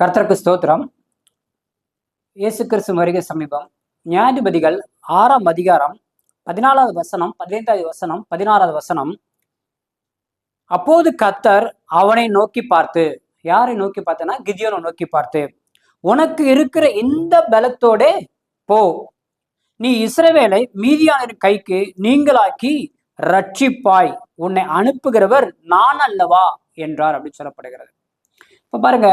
கர்த்தருக்கு ஸ்தோத்திரம். இயேசு கிறிஸ்து வருகை சமீபம். நியாயாதிபதிகள் ஆறாம் அதிகாரம் பதினாலாவது வசனம் பதினைந்தாவது வசனம் பதினாறாவது வசனம். அப்போது கத்தர் அவனை நோக்கி பார்த்து யாரை நோக்கி பார்த்தனா கிதியோனை நோக்கி பார்த்து உனக்கு இருக்கிற இந்த பலத்தோடே போ. நீ இஸ்ரவேலை மீதியானின் கைக்கு நீங்களாக்கி ரட்சிப்பாய் உன்னை அனுப்புகிறவர் நான் அல்லவா? என்றார் அப்படின்னு சொல்லப்படுகிறது. இப்போ பாருங்க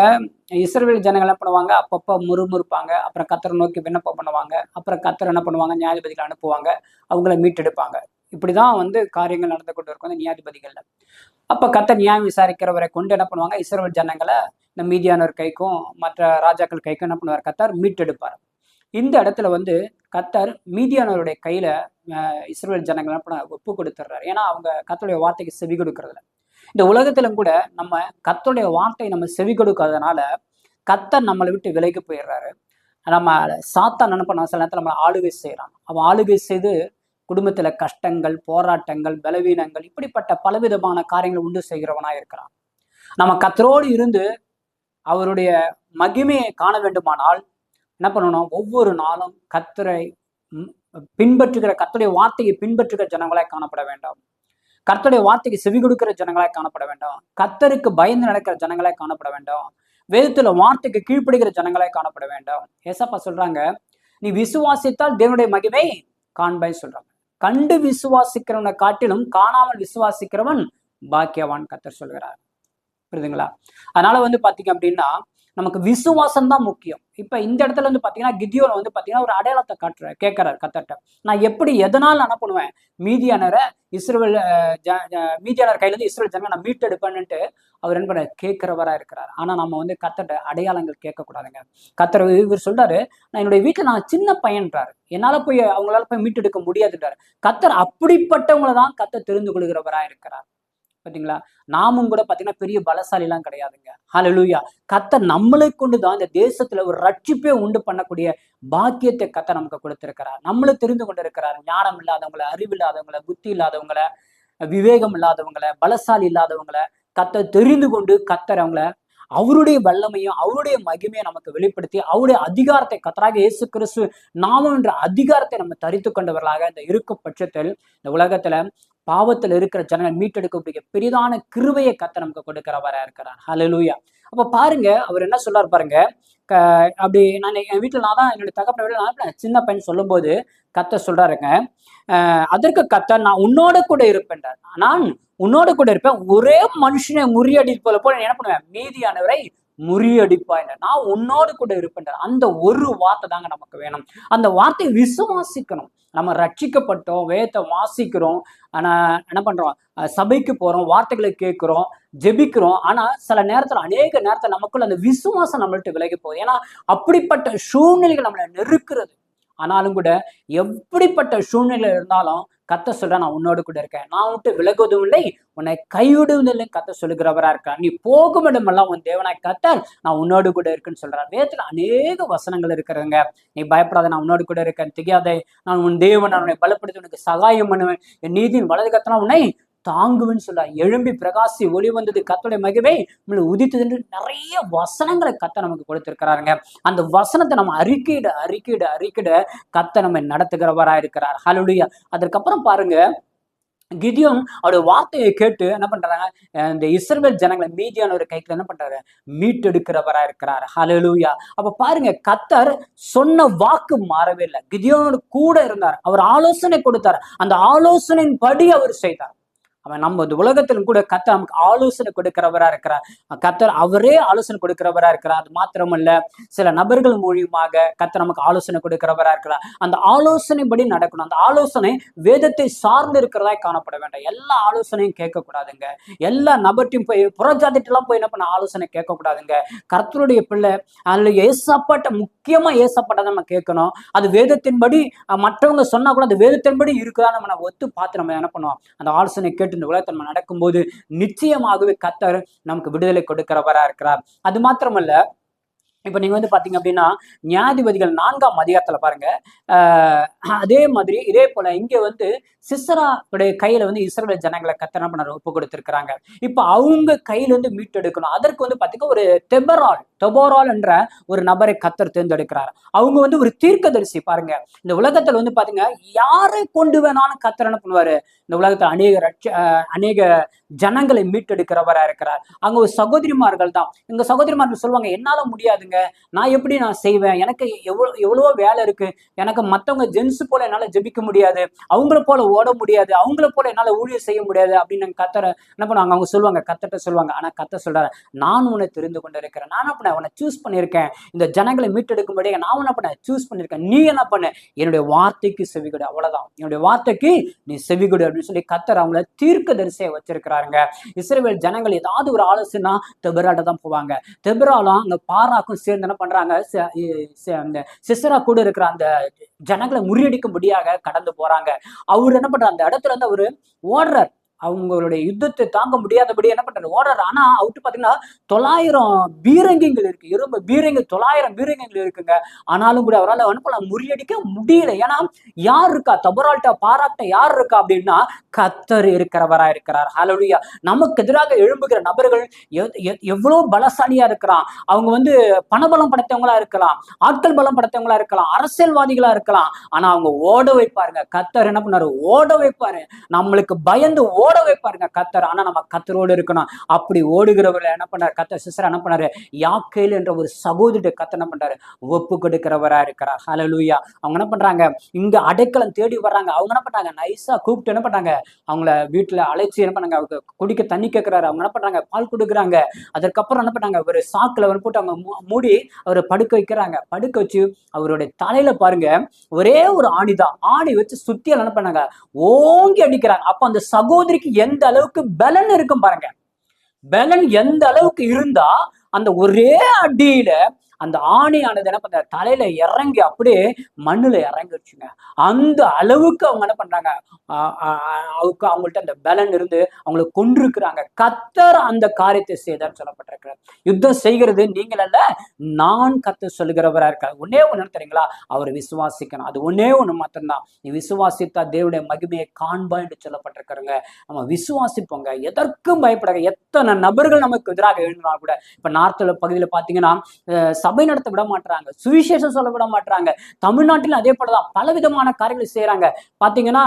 இஸ்ரேல் ஜனங்கள் என்ன பண்ணுவாங்க? அப்பப்போ முறுமுறுப்பாங்க. அப்புறம் கத்தரை நோக்கி விண்ணப்பம் பண்ணுவாங்க. அப்புறம் கத்தர் என்ன பண்ணுவாங்க? நியாயாதிபதிகள் அனுப்புவாங்க. அவங்கள மீட்டெடுப்பாங்க. இப்படிதான் வந்து காரியங்கள் நடந்து கொண்டு இருக்கும் அந்த நியாயாதிபதிகள்ல. அப்போ கத்தர் நியாயம் விசாரிக்கிறவரை கொண்டு என்ன பண்ணுவாங்க? இஸ்ரேல் ஜனங்களை இந்த மீதியானவர் கைக்கும் மற்ற ராஜாக்கள் கைக்கும் என்ன பண்ணுவார்? கத்தார் மீட்டெடுப்பார். இந்த இடத்துல வந்து கத்தர் மீதியானவருடைய கையில் இஸ்ரேல் ஜனங்கள் என்ன பண்ண ஒப்பு கொடுத்துட்றாரு ஏன்னா அவங்க கத்தருடைய வார்த்தைக்கு செவி கொடுக்கறதில்ல. இந்த உலகத்திலும் கூட நம்ம கத்தருடைய வார்த்தை நம்ம செவி கொடுக்காதனால கத்தர் நம்மளை விட்டு விலைக்கு போயிடுறாரு. நம்ம சாத்தான் என்ன சில நேரத்தில் நம்ம ஆளுகை செய்கிறான் அவன் ஆளுகை செய்து குடும்பத்துல கஷ்டங்கள் போராட்டங்கள் பலவீனங்கள் இப்படிப்பட்ட பலவிதமான காரியங்கள் உண்டு செய்கிறவனாக இருக்கிறான். நம்ம கத்தரோடு இருந்து அவருடைய மகிமையை காண வேண்டுமானால் என்ன பண்ணணும்? ஒவ்வொரு நாளும் கத்தரை பின்பற்றுகிற கத்தருடைய வார்த்தையை பின்பற்றுகிற ஜனங்களாய் காணப்பட வேண்டாம். கர்த்தருடைய வார்த்தைக்கு செவி கொடுக்கிற ஜனங்களாய் காணப்பட வேண்டும். கர்த்தருக்கு பயந்து நடக்கிற ஜனங்களாய் காணப்பட வேண்டும். வேதத்துல வார்த்தைக்கு கீழ்ப்படுகிற ஜனங்களாய் காணப்பட வேண்டும். ஏசப்பா சொல்றாங்க நீ விசுவாசித்தால் தேவனுடைய மகிமை காண்பாய் சொல்றாங்க. கண்டு விசுவாசிக்கிறவனை காட்டிலும் காணாமல் விசுவாசிக்கிறவன் பாக்கியவான் கத்தர் சொல்கிறார். புரியுதுங்களா? அதனால வந்து பாத்தீங்க அப்படின்னா நமக்கு விசுவாசம் தான் முக்கியம். இப்போ இந்த இடத்துல வந்து பாத்தீங்கன்னா கிதியோல வந்து பாத்தீங்கன்னா ஒரு அடையாளத்தை காட்டுற கேட்கறாரு கத்தட்ட நான் எப்படி எதனால் என்ன பண்ணுவேன்? மீதியானரை இஸ்ரேல் மீதியானர் கையில இருந்து இஸ்ரேல் ஜனங்க நான் மீட்டெடுப்பேன்னுட்டு அவர் என்ன பண்ண கேட்கிறவராக இருக்கிறார். ஆனா நம்ம வந்து கத்தட்ட அடையாளங்கள் கேட்கக்கூடாதுங்க. கத்தர் இவர் சொல்றாரு நான் என்னுடைய வீட்டில் நான் சின்ன பையன்றாரு. என்னால போய் அவங்களால போய் மீட்டெடுக்க முடியாதுன்றாரு. கத்தர் அப்படிப்பட்டவங்களை தான் கத்தர் தெரிந்து கொள்கிறவரா இருக்கிறார். பாத்தீங்களா? நாமும் கூட பாத்தீங்கன்னா பெரிய பலசாலிலாம் கிடையாதுங்க. ஹலலூயா கத்தை நம்மளை கொண்டு தான் இந்த தேசத்துல ஒரு ரட்சிப்பே உண்டு பண்ணக்கூடிய பாக்கியத்தை கத்தை நமக்கு கொடுத்திருக்கிறார். நம்மளை தெரிந்து கொண்டு இருக்கிறார் ஞானம் இல்லாதவங்களை அறிவு இல்லாதவங்களை புத்தி இல்லாதவங்களை விவேகம் இல்லாதவங்களை பலசாலி இல்லாதவங்களை கத்தை தெரிந்து கொண்டு கத்தர் அவங்கள அவருடைய வல்லமையும் அவருடைய மகிமையை நமக்கு வெளிப்படுத்தி அவருடைய அதிகாரத்தை கத்தராக இயேசு கிறிஸ்து நாமம் என்ற அதிகாரத்தை நம்ம தரித்து கொண்டவர்களாக இந்த இருக்கும் பட்சத்தில் இந்த உலகத்துல பாவத்தில் இருக்கிற ஜனங்களை மீட்டெடுக்கக்கூடிய பெரிதான கிருவையை கத்த நமக்கு கொடுக்கிறவராக இருக்கிறார். ஹலலூயா அப்ப பாருங்க அவர் என்ன சொல்றாரு பாருங்க க அப்படி நான் என் வீட்டில் நான் தான் என்னுடைய தகப்பன வீட்டில் நான் சின்ன பையன் சொல்லும்போது கத்த சொல்றாருங்க அதற்கு கத்த நான் உன்னோட கூட இருப்பேன்றார். நான் உன்னோட கூட இருப்பேன். ஒரே மனுஷனை முறியடிப்பது போல நான் என்ன பண்ணுவேன்? மீதியானவரை முறியடிப்பாய் நான் உன்னோடு கூட இருப்பேன். அந்த ஒரு வார்த்தை தாங்க நமக்கு வேணும். அந்த வார்த்தையை விசுவாசிக்கணும். நம்ம ரட்சிக்கப்பட்டோம் வேதத்தை வாசிக்கிறோம். ஆனா என்ன பண்றோம்? சபைக்கு போறோம் வார்த்தைகளை கேட்கிறோம் ஜெபிக்கிறோம். ஆனா சில நேரத்துல அநேக நேரத்தில் நமக்குள்ள அந்த விசுவாசம் நம்மள்ட்ட விலகி போகுது. ஏன்னா அப்படிப்பட்ட சூழ்நிலைகள் நம்மளை நெருக்கிறது. ஆனாலும் கூட எப்படிப்பட்ட சூழ்நிலை இருந்தாலும் கத்த சொல்ற நான் உன்னோடு கூட இருக்கேன். நான் விட்டு விலகுவதும் இல்லை. உன்னை கைவிடுவதில்லை கத்த சொல்லுகிறவரா இருக்கா? நீ போகும் இடமெல்லாம் உன் தேவனாய் கத்தர் நான் உன்னோடு கூட இருக்குன்னு சொல்றார் வேதத்துல அநேக வசனங்கள் இருக்கிறதுங்க. நீ பயப்படாத நான் உன்னோடு கூட இருக்கேன். தெரியாதே நான் உன் தேவன். நான் உன்னை பலப்படுத்தி உனக்கு சகாயம் பண்ணுவேன். என் நீதியின் வலது கத்தனா உன்னை தாங்குவேன்னு சொல்ல எழும்பி பிரகாசி ஒளி வந்தது கத்தோடைய மகிமை நம்மளை உதித்தது என்று நிறைய வசனங்களை கத்த நமக்கு கொடுத்திருக்கிறாருங்க. அந்த வசனத்தை நம்ம அறிக்கையிட அறிக்கையிட அறிக்கையிட கத்த நம்ம நடத்துகிறவரா இருக்கிறார். ஹalleluya அதற்கப்புறம் பாருங்க கிதியோன் அவருடைய வார்த்தையை கேட்டு என்ன பண்றாங்க? இந்த இஸ்ரேல் ஜனங்களை மீதியான ஒரு கைக்குல என்ன பண்றாரு? மீட்டெடுக்கிறவரா இருக்கிறார். ஹலலூயா அப்ப பாருங்க கத்தர் சொன்ன வாக்கு மாறவே இல்லை. கிதியோனோட கூட இருந்தார். அவர் ஆலோசனை கொடுத்தார். அந்த ஆலோசனையின் படி அவர் செய்தார். அவன் நம்ம இந்த உலகத்திலும் கூட கத்த நமக்கு ஆலோசனை கொடுக்கிறவரா இருக்கிறார். கத்தர் அவரே ஆலோசனை கொடுக்கிறவரா இருக்கிறார். அது மாத்திரமல்ல சில நபர்கள் மூலியமாக கத்தர் நமக்கு ஆலோசனை கொடுக்கிறவரா இருக்கிறார். அந்த ஆலோசனைப்படி நடக்கணும். அந்த ஆலோசனை வேதத்தை சார்ந்து இருக்கிறதா காணப்பட வேண்டாம். எல்லா ஆலோசனையும் கேட்கக்கூடாதுங்க. எல்லா நபர்ட்டையும் போய் புறஜாதிட்டெல்லாம் போய் என்ன பண்ண ஆலோசனை கேட்கக்கூடாதுங்க. கர்த்தருடைய பிள்ளை அதில் ஏசப்பாட்ட முக்கியமா ஏசப்பாட்ட நம்ம கேட்கணும். அது வேதத்தின்படி மற்றவங்க சொன்னா கூட அது வேதத்தின்படி இருக்குதா நம்ம நம்ம ஒத்து பார்த்து நம்ம என்ன பண்ணுவோம்? அந்த ஆலோசனை கேட்டு இந்த உலகத்தன்மை நடக்கும்போது நிச்சயமாகவே கத்தர் நமக்கு விடுதலை கொடுக்கிறவரா இருக்கிறார். அது மாத்திரமல்ல இப்ப நீங்க வந்து பாத்தீங்க அப்படின்னா நியாயாதிபதிகள் நான்காம் அதிகாரத்தில் பாருங்க. அதே மாதிரி இதே போல இங்க வந்து சிசரா உடைய கையில வந்து இஸ்ரேல் ஜனங்களை கத்தனை பண்ண ஒப்பு கொடுத்துருக்குறாங்க. இப்ப அவங்க கையிலேருந்து மீட்டெடுக்கணும் அதற்கு வந்து பாத்தீங்கன்னா ஒரு தெபரால் தெபோரால் என்ற ஒரு நபரை கத்தர் தேர்ந்தெடுக்கிறார். அவங்க வந்து ஒரு தீர்க்கதரிசி பாருங்க. இந்த உலகத்துல வந்து பாத்தீங்க யாரை கொண்டு வேணாலும் கத்தர் என்ன பண்ணுவாரு? இந்த உலகத்துல அநேக ரட்ச அஹ் அநேக ஜனங்களை மீட்டெடுக்கிறவரா இருக்கிறார். அங்க ஒரு சகோதரிமார்கள் தான் எங்க சகோதரிமார்கள் சொல்லுவாங்க என்னால முடியாதுங்க. நான் எப்படி நான் செய்வேன்? எனக்கு எவ்வளோ எவ்வளவோ வேலை இருக்கு. எனக்கு மத்தவங்க ஜென்ஸ் போல என்னால ஜெபிக்க முடியாது. அவங்கள போல ஓட முடியாது. அவங்கள போல என்னால ஊழியர் செய்ய முடியாது அப்படின்னு கத்தரை என்ன பண்ணுவாங்க? அவங்க சொல்லுவாங்க. கத்தட்ட சொல்லுவாங்க. ஆனா கத்த சொல்றாரு நான் உன்னை தெரிந்து கொண்டு இருக்கிறேன் நான் என்ன பண்ண உன்னை சூஸ் பண்ணியிருக்கேன். இந்த ஜனங்களை மீட்டெடுக்கும்படி நான் என்ன பண்ண சூஸ் பண்ணியிருக்கேன். நீ என்ன பண்ண? என்னுடைய வார்த்தைக்கு செவிகொடு. அவ்வளவுதான். என்னுடைய வார்த்தைக்கு நீ செவிகொடு. அப்படின்னு சொல்லி கத்தர் அவங்கள தீர்க்க தரிசையை வச்சிருக்கிறாருங்க. இஸ்ரேல் ஜனங்கள் ஏதாவது ஒரு ஆலோசனை தெபராட்ட தான் போவாங்க. தெபராலும் அங்க பாராக்கும் சேர்ந்து என்ன பண்றாங்க அந்த சிசரா கூட இருக்கிற அந்த ஜனங்களை முறியடிக்கும்படியாக கடந்து போறாங்க. அவர் என்ன பண்றாரு? அந்த இடத்துல இருந்து அவரு ஓடுறார். அவங்களுடைய யுத்தத்தை தாங்க முடியாதபடி என்ன பண்றாரு? ஓடுறாரு. ஆனா அவர்கிட்ட பாத்தீங்கன்னா தொள்ளாயிரம் பீரங்கிகள் இருக்கு. இரும்பு பீரங்கி தொள்ளாயிரம் பீரங்கிகள் இருக்குங்க. ஆனாலும் கூட அவரால் அனுப்பலாம் முறியடிக்க முடியல. ஏன்னா யார் இருக்கா? தபரால்ட்ட பாராட்ட யார் இருக்கா அப்படின்னா கத்தர் இருக்கிறவரா இருக்கிறார். ஹalleluya நமக்கு எதிராக எழும்புகிற நபர்கள் எவ்- எவ்வளவு பலசாலியா இருக்கிறான் அவங்க வந்து பணபலம் படைத்தவங்களா இருக்கலாம். ஆட்கள் பலம் படைத்தவங்களா இருக்கலாம். அரசியல்வாதிகளா இருக்கலாம். ஆனா அவங்க ஓட வைப்பாருங்க. கத்தர் என்ன பண்ணாரு? ஓட வைப்பாரு. நம்மளுக்கு பயந்து ஓட வைப்பாருங்க கத்தர் ஆனா நம்ம கத்தரோடு இருக்கணும். அப்படி ஓடுகிறவர்கள் என்ன பண்ணார்? கத்தர் சிஸ்டர் என்ன பண்ணாரு? யாக்கேல் என்ற ஒரு சகோதரி கத்தர் என்ன பண்றாரு? ஒப்பு கொடுக்கிறவரா இருக்கிறார். ஹலலூயா அவங்க என்ன பண்றாங்க? இங்க அடைக்கலம் தேடி வர்றாங்க. அவங்க என்ன பண்றாங்க? நைஸா கூப்பிட்டு என்ன பண்றாங்க? அவங்கள வீட்டுல அழைச்சி என்ன பண்ணாங்க அவங்க குடிக்க தண்ணி கேட்கிறாரு அவங்க என்ன பண்றாங்க? பால் கொடுக்குறாங்க. அதற்கப்புறம் என்ன பண்ணாங்க ஒரு சாக்குல வந்து போட்டு அவங்க மூடி அவரை படுக்க வைக்கிறாங்க. படுக்க வச்சு அவருடைய தலையில பாருங்க. ஒரே ஒரு ஆணிதான். ஆணி வச்சு சுத்தியால் என்ன பண்ணாங்க? ஓங்கி அடிக்கிறாங்க. அப்ப அந்த சகோதரி சகோதரிக்கு எந்த அளவுக்கு பலன் இருக்கும் பாருங்க. பலன் எந்த அளவுக்கு இருந்தா அந்த ஒரே அடியில அந்த ஆணையானது என்ன பண்ண தலையில இறங்கி அப்படியே மண்ணுல இறங்கிடுச்சுங்க அந்த அளவுக்கு அவங்க என்ன பண்றாங்க? அவருக்கு அவங்கள்ட்ட அந்த பலன் இருந்து அவங்களை கொண்டிருக்கிறாங்க கத்தர் அந்த காரியத்தை செய்தார் சொல்லப்பட்டிருக்கிறார் யுத்தம் செய்கிறது நீங்கள் அல்ல நான் கத்த சொல்லுகிறவரா இருக்காரு. ஒன்னே ஒண்ணு தெரியுங்களா? அவரை விசுவாசிக்கணும். அது ஒன்னே ஒண்ணு மாத்திரம்தான். நீ விசுவாசித்தா தேவனுடைய மகிமையை காண்பா என்று சொல்லப்பட்டிருக்கிறங்க நம்ம விசுவாசிப்போங்க. எதற்கும் பயப்படாங்க எத்தனை நபர்கள் நமக்கு எதிராக எழுந்தினா கூட. இப்ப நார்த்தில் பகுதியில் பார்த்தீங்கன்னா சபை நடத்த விட மாட்டாங்க சுவிசேஷம் சொல்ல விட மாட்டாங்க தமிழ்நாட்டிலும் அதே போலதான் பல விதமான காரியங்கள் செய்யறாங்க பாத்தீங்கன்னா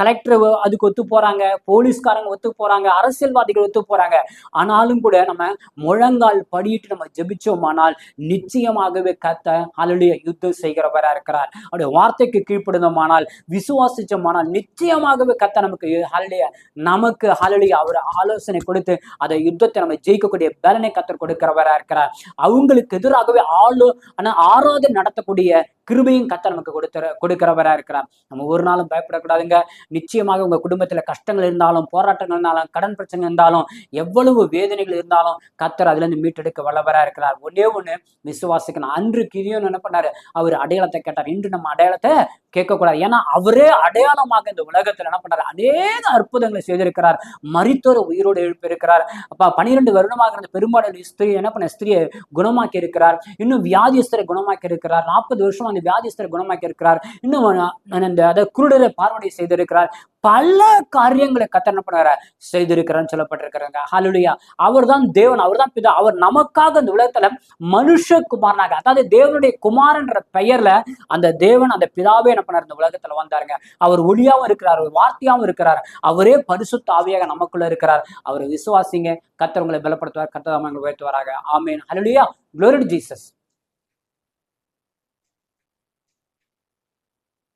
கலெக்டர் அதுக்கு ஒத்து போறாங்க. போலீஸ்காரங்க ஒத்து போறாங்க. அரசியல்வாதிகள் ஒத்து போறாங்க. ஆனாலும் கூட நம்ம முழங்கால் படியிட்டு நம்ம ஜெபிச்சோமானால் நிச்சயமாகவே கத்த அலுடைய யுத்தம் செய்கிறவரா இருக்கிறார். அவருடைய வார்த்தைக்கு கீழ்ப்படுதோமானால் விசுவாசிச்சோமானால் நிச்சயமாகவே கத்த நமக்கு ஹலடைய நமக்கு ஹலடைய அவர் ஆலோசனை கொடுத்து அதை யுத்தத்தை நம்ம ஜெயிக்கக்கூடிய பலனை கத்தர் கொடுக்கிறவரா இருக்கிறார். அவங்களுக்கு எதிராகவே ஆளு ஆனா ஆராதனை நடத்தக்கூடிய கிருபையும் கத்த நமக்கு கொடுத்துற கொடுக்கிறவரா இருக்கிறார். நம்ம ஒரு நாளும் பயப்படக்கூடாதுங்க. நிச்சயமாக உங்க குடும்பத்துல கஷ்டங்கள் இருந்தாலும் போராட்டங்கள் இருந்தாலும் கடன் பிரச்சனை இருந்தாலும் எவ்வளவு வேதனைகள் இருந்தாலும் கத்தர் அதுல இருந்து மீட்டெடுக்க வல்லவரா இருக்கிறார். ஒன்னே ஒண்ணு விசுவாசிக்கணும். அன்று கிரியும் என்ன பண்ணாரு? அவர் அடையாளத்தை கேட்டார். இன்று நம்ம அடையாளத்தை கேட்கக்கூடாது. ஏன்னா அவரே அடையாளமாக இந்த உலகத்துல என்ன பண்ணாரு? அநேக அற்புதங்களை செய்திருக்கிறார். மறித்தோர் உயிரோடு எழுப்பியிருக்கிறார். அப்ப பனிரெண்டு வருடமாக இருந்த பெரும்பாலான ஸ்திரீ என்ன பண்ண ஸ்திரியை குணமாக்கி இருக்கிறார் இன்னும் வியாதிஸ்தரை குணமாக்கி இருக்கிறார் நாற்பது வருஷம் அந்த வியாதிஸ்தரை குணமாக்கி இருக்கிறார் இன்னும் அதை குருடரை பார்வடை செய்திருக்கிறார். பல காரியங்களை கத்தனை என்ன செய்திருக்கிறான்னு சொல்லப்பட்டிருக்கிறாங்க. அவர் அவர்தான் தேவன் அவர்தான் பிதா. அவர் நமக்காக இந்த உலகத்துல மனுஷ குமாரனாக அதாவது தேவனுடைய குமாரன்ற பெயர்ல அந்த தேவன் அந்த பிதாவே என்ன பண்ணார்? இந்த உலகத்துல வந்தாருங்க. அவர் ஒளியாவும் இருக்கிறார் அவர் வார்த்தையாவும் இருக்கிறார். அவரே பரிசுத்த ஆவியாக நமக்குள்ள இருக்கிறார். அவர் விசுவாசிங்க. கத்தர் உங்களை பலப்படுத்துவார். கத்தர் உங்களை உயர்த்துவாராக. ஆமேன் ஹலுலியா குளோரிட் ஜீசஸ்